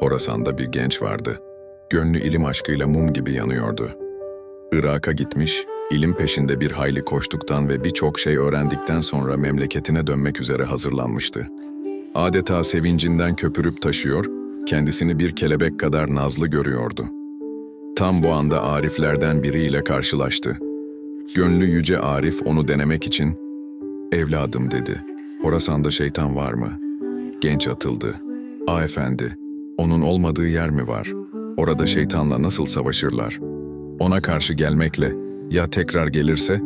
Horasan'da bir genç vardı. Gönlü ilim aşkıyla mum gibi yanıyordu. Irak'a gitmiş, ilim peşinde bir hayli koştuktan ve birçok şey öğrendikten sonra memleketine dönmek üzere hazırlanmıştı. Adeta sevincinden köpürüp taşıyor, kendisini bir kelebek kadar nazlı görüyordu. Tam bu anda Ariflerden biriyle karşılaştı. Gönlü yüce Arif onu denemek için, ''Evladım'' dedi. ''Horasan'da şeytan var mı?'' Genç atıldı. ''Aa efendi, onun olmadığı yer mi var? Orada şeytanla nasıl savaşırlar? Ona karşı gelmekle, ya tekrar gelirse,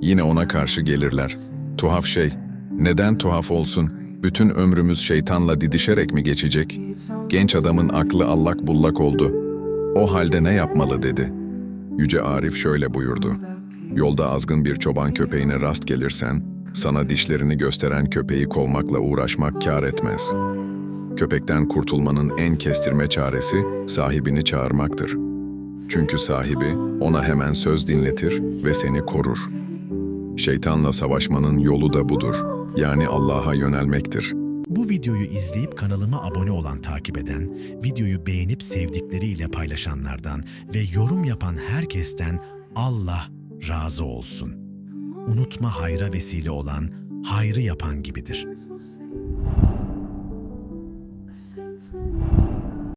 yine ona karşı gelirler. Tuhaf şey, neden tuhaf olsun? Bütün ömrümüz şeytanla didişerek mi geçecek? Genç adamın aklı allak bullak oldu. O halde ne yapmalı dedi. Yüce Arif şöyle buyurdu. Yolda azgın bir çoban köpeğine rast gelirsen, sana dişlerini gösteren köpeği kovmakla uğraşmak kâr etmez. Köpekten kurtulmanın en kestirme çaresi sahibini çağırmaktır. Çünkü sahibi ona hemen söz dinletir ve seni korur. Şeytanla savaşmanın yolu da budur. Yani Allah'a yönelmektir. Bu videoyu izleyip kanalıma abone olan takip eden, videoyu beğenip sevdikleriyle paylaşanlardan ve yorum yapan herkesten Allah razı olsun. Unutma hayra vesile olan hayrı yapan gibidir.